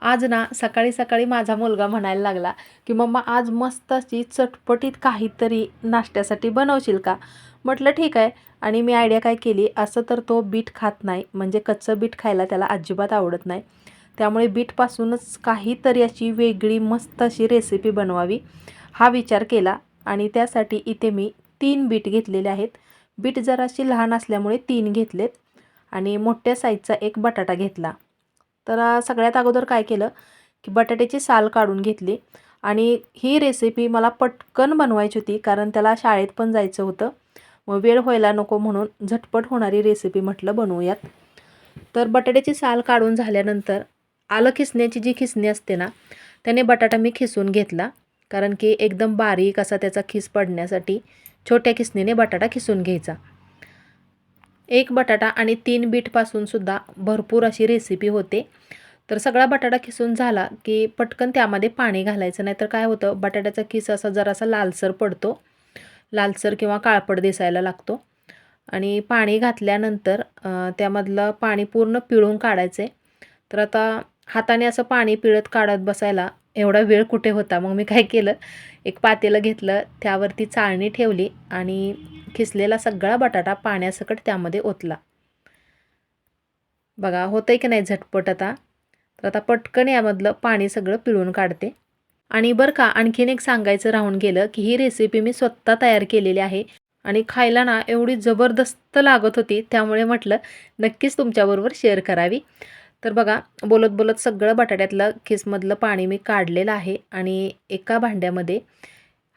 आज ना सकाळी सकाळी माझा मुलगा म्हणायला लागला की मम्मा आज मस्त अशी चटपटीत काहीतरी नाश्त्यासाठी बनवशील का? म्हटलं ठीक आहे. आणि मी आयडिया काय केली असं तर तो बीट खात नाही म्हणजे कच्चं बीट खायला त्याला अजिबात आवडत नाही. त्यामुळे बीटपासूनच काहीतरी अशी वेगळी मस्त अशी रेसिपी बनवावी. हा विचार केला आणि त्यासाठी इथे मी तीन बीट घेतलेले आहेत. बीट जराशी लहान असल्यामुळे तीन घेतलेत आणि मोठ्या साईजचा एक बटाटा घेतला. तर सगळ्यात अगोदर काय केलं की बटाट्याची साल काढून घेतली आणि ही रेसिपी मला पटकन बनवायची होती कारण त्याला शाळेत पण जायचं होतं. मग वेळ व्हायला नको म्हणून झटपट होणारी रेसिपी म्हटलं बनवूयात. तर बटाट्याची साल काढून झाल्यानंतर आलं खिसण्याची जी खिसणी असते ना त्याने बटाटा मी खिसून घेतला कारण की एकदम बारीक असा त्याचा खिस पडण्यासाठी छोट्या खिसणीने बटाटा खिसून घ्यायचा. एक बटाटा आणि तीन बीटपासून सुद्धा भरपूर अशी रेसिपी होते. तर सगळा बटाटा खिसून झाला की पटकन त्यामध्ये पाणी घालायचं नाही तर काय होतं बटाट्याचा खिस असा जरासा लालसर पडतो. लालसर किंवा काळपट दिसायला लागतो. आणि पाणी घातल्यानंतर त्यामधलं पाणी पूर्ण पिळून काढायचं आहे तर आता हाताने असं पाणी पिळत काढत बसायला एवढा वेळ कुठे होता? मग मी काय केलं? एक पातेलं घेतलं त्यावरती चाळणी ठेवली आणि खिसलेला सगळा बटाटा पाण्यासकट त्यामध्ये ओतला. बघा होतंय की नाही झटपट आता? तर आता पटकन यामधलं पाणी सगळं पिळून काढते. आणि बरं का आणखीन एक सांगायचं राहून गेलं की ही रेसिपी मी स्वतः तयार केलेली आहे आणि खायला ना एवढी जबरदस्त लागत होती त्यामुळे म्हटलं नक्कीच तुमच्याबरोबर शेअर करावी. तर बघा बोलत बोलत सगळं बटाट्यातलं खिसमधलं पाणी मी काढलेलं आहे आणि एका भांड्यामध्ये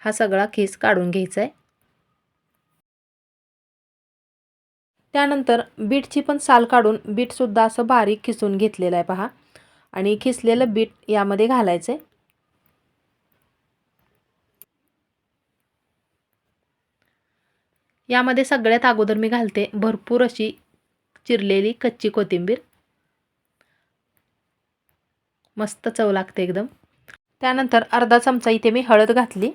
हा सगळा खिस काढून घ्यायचा आहे त्यानंतर बीटची पण साल काढून बीटसुद्धा असं बारीक खिसून घेतलेलं आहे पहा. आणि खिसलेलं बीट यामध्ये घालायचं आहे यामध्ये सगळ्यात अगोदर मी घालते भरपूर अशी चिरलेली कच्ची कोथिंबीर. मस्त चव लागते एकदम. त्यानंतर अर्धा चमचा इथे मी हळद घातली.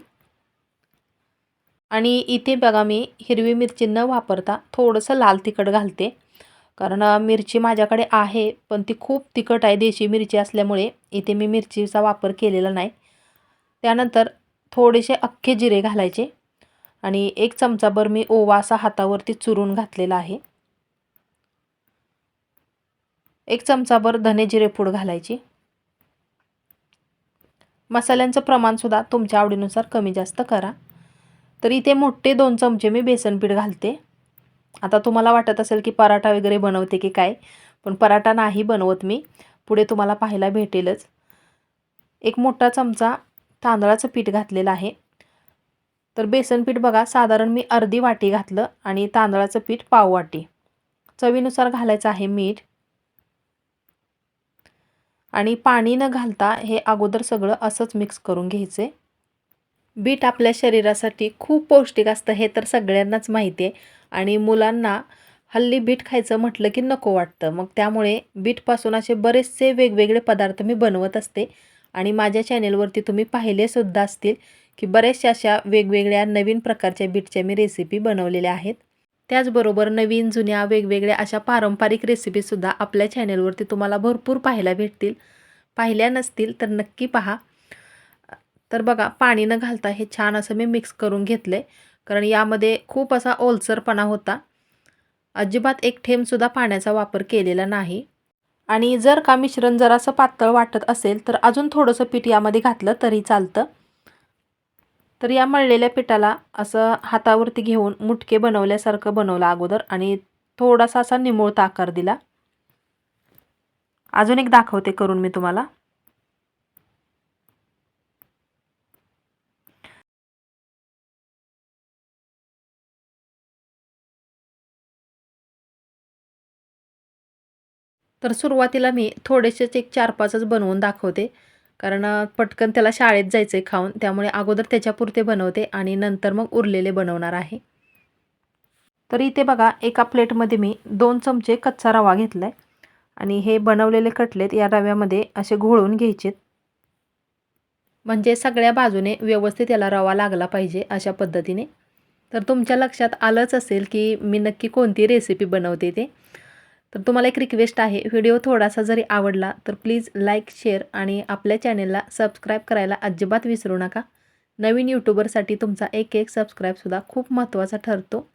आणि इथे बघा मी हिरवी मिरची न वापरता थोडंसं लाल तिखट घालते. कारण मिरची माझ्याकडे आहे पण ती खूप तिखट आहे देशी मिरची असल्यामुळे इथे मी मिरचीचा वापर केलेला नाही. त्यानंतर थोडेसे अख्खे जिरे घालायचे. आणि एक चमचाभर मी ओवा असा हातावरती चुरून घातलेला आहे. एक चमचाभर धने जिरे पूड घालायची. मसाल्यांचं प्रमाणसुद्धा तुमच्या आवडीनुसार कमी जास्त करा. तर इथे मोठे दोन चमचे मी बेसनपीठ घालते. आता तुम्हाला वाटत असेल की पराठा वगैरे बनवते की काय पण पराठा नाही बनवत मी. पुढे तुम्हाला पाहायला भेटेलच. एक मोठा चमचा तांदळाचं पीठ घातलेलं आहे. तर बेसन पीठ बघा साधारण मी अर्धी वाटी घातलं आणि तांदळाचं पीठ पाव वाटी. चवीनुसार घालायचं आहे मीठ. आणि पाणी न घालता हे अगोदर सगळं असंच मिक्स करून घ्यायचे. बीट आपल्या शरीरासाठी खूप पौष्टिक असतं हे तर सगळ्यांनाच माहिती आहे. आणि मुलांना हल्ली बीट खायचं म्हटलं की नको वाटतं. मग त्यामुळे बीटपासून असे बरेचसे वेगवेगळे पदार्थ मी बनवत असते. आणि माझ्या चॅनेलवरती तुम्ही पाहिलेसुद्धा असतील की बऱ्याचशा अशा वेगवेगळ्या नवीन प्रकारच्या बीटच्या मी रेसिपी बनवलेल्या आहेत. त्याचबरोबर नवीन जुन्या वेगवेगळ्या अशा पारंपरिक रेसिपीसुद्धा आपल्या चॅनेलवरती तुम्हाला भरपूर पाहायला भेटतील. पाहिल्या नसतील तर नक्की पहा. तर बघा पाणी न घालता हे छान असं मी मिक्स करून घेतलं आहे कारण यामध्ये खूप असा ओलसरपणा होता. अजिबात एक थेंबसुद्धा पाण्याचा वापर केलेला नाही. आणि जर का मिश्रण जरासं पातळ वाटत असेल तर अजून थोडंसं पीठ यामध्ये घातलं तरी चालतं. तर या मळलेल्या पिठाला असं हातावरती घेऊन मुटके बनवल्यासारखं बनवलं अगोदर आणि थोडासा असा निमोळता आकार दिला. अजून एक दाखवते करून मी तुम्हाला. तर सुरुवातीला मी थोडेसेच एक चार पाचच बनवून दाखवते. कारण पटकन त्याला शाळेत जायचं आहे खाऊन त्यामुळे अगोदर त्याच्यापुरते बनवते आणि नंतर मग उरलेले बनवणार आहे. तर इथे बघा एका प्लेटमध्ये मी दोन चमचे कच्चा रवा घेतला आहे आणि हे बनवलेले कटलेत या रव्यामध्ये असे घोळून घ्यायचेत. म्हणजे सगळ्या बाजूने व्यवस्थित याला रवा लागला पाहिजे अशा पद्धतीने. तर तुमच्या लक्षात आलंच असेल की मी नक्की कोणती रेसिपी बनवते ते. तर तुम्हाला एक रिक्वेस्ट आहे व्हिडिओ थोडासा जरी आवडला तर प्लीज लाईक शेअर आणि आपल्या चॅनेलला सबस्क्राईब करायला अजिबात विसरू नका. नवीन यूट्यूबरसाठी तुमचा एक एक सबस्क्राईबसुद्धा खूप महत्त्वाचा ठरतो.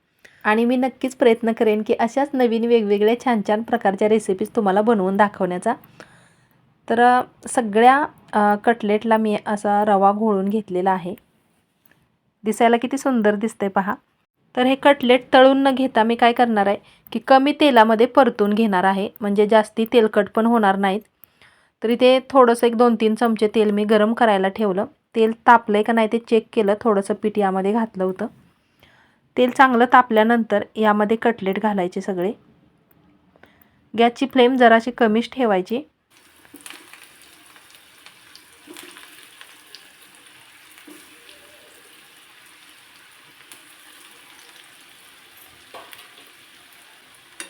आणि मी नक्कीच प्रयत्न करेन की अशाच नवीन वेगवेगळ्या छान छान प्रकारच्या रेसिपीज तुम्हाला बनवून दाखवण्याचा. तर सगळ्या कटलेटला मी असा रवा घोळून घेतलेला आहे. दिसायला किती सुंदर दिसतंय पहा. तर हे कटलेट तळून न घेता मी काय करणार आहे की कमी तेलामध्ये परतून घेणार आहे. म्हणजे जास्ती तेलकट पण होणार नाहीत. तर इथे थोडंसं एक दोन तीन चमचे तेल मी गरम करायला ठेवलं. तेल तापलं आहे का नाही ते चेक केलं. थोडंसं पीठ यामध्ये घातलं होतं. तेल चांगलं तापल्यानंतर यामध्ये कटलेट घालायचे सगळे. गॅसची फ्लेम जराशी कमीच ठेवायची.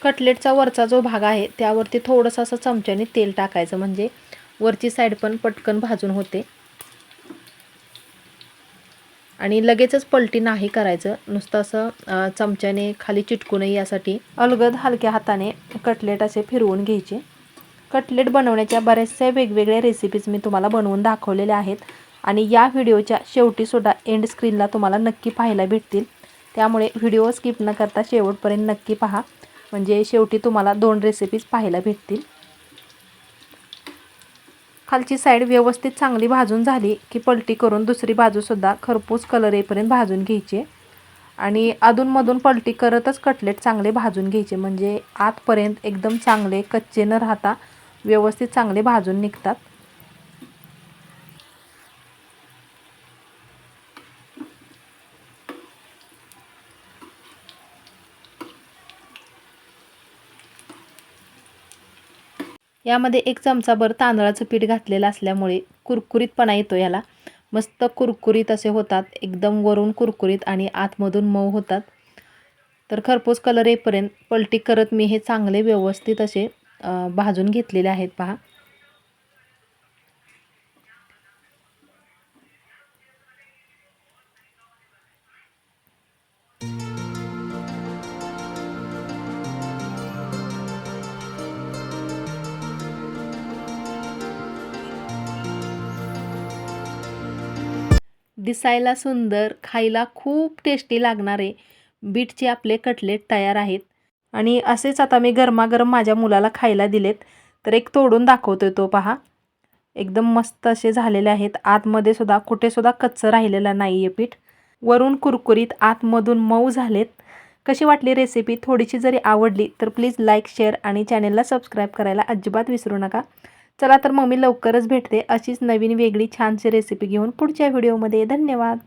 कटलेटचा वरचा जो भाग आहे त्यावरती थोडंसं असं चमच्याने तेल टाकायचं. म्हणजे वरची साईड पण पटकन भाजून होते. आणि लगेचच पलटी नाही करायचं. नुसतं असं चमच्याने खाली चिटकू नये यासाठी. अलगद हलक्या हाताने कटलेट असे फिरवून घ्यायचे. कटलेट बनवण्याच्या बऱ्याचशा वेगवेगळ्या रेसिपीज मी तुम्हाला बनवून दाखवलेल्या आहेत. आणि या व्हिडिओच्या शेवटीसुद्धा एंड स्क्रीनला तुम्हाला नक्की पाहायला भेटतील. त्यामुळे व्हिडिओ स्किप न करता शेवटपर्यंत नक्की पहा. म्हणजे शेवटी तुम्हाला दोन रेसिपीज पाहायला भेटतील. खालची साईड व्यवस्थित चांगली भाजून झाली की पलटी करून दुसरी बाजूसुद्धा खरपूस कलर येईपर्यंत भाजून घ्यायचे. आणि अधूनमधून पलटी करतच कटलेट चांगले भाजून घ्यायचे. म्हणजे आतपर्यंत एकदम चांगले कच्चे न राहता व्यवस्थित चांगले भाजून निघतात. यामध्ये एक चमचाभर तांदळाचं पीठ घातलेलं असल्यामुळे कुरकुरीतपणा येतो याला. मस्त कुरकुरीत असे होतात एकदम वरून कुरकुरीत आणि आतमधून मऊ होतात. तर खरपूस कलर येईपर्यंत पलटी करत मी हे चांगले व्यवस्थित असे भाजून घेतलेले आहेत पहा. दिसायला सुंदर खायला खूप टेस्टी लागणारे बीटचे आपले कटलेट तयार आहेत. आणि असेच आता मी गरमागरम माझ्या मुलाला खायला दिलेत. तर एक तोडून दाखवतोय तो पहा. एकदम मस्त असे झालेले आहेत. आतमध्ये सुद्धा कुठेसुद्धा कच्चं राहिलेलं नाही आहे पीठ. वरून कुरकुरीत आतमधून मऊ झालेत. कशी वाटली रेसिपी थोडीशी जरी आवडली तर प्लीज लाईक शेअर आणि चॅनेलला सबस्क्राईब करायला अजिबात विसरू नका. चला तर मग मी लवकरच भेटते अशीच नवीन वेगळी छानशी रेसिपी घेऊन पुढच्या व्हिडिओमध्ये धन्यवाद.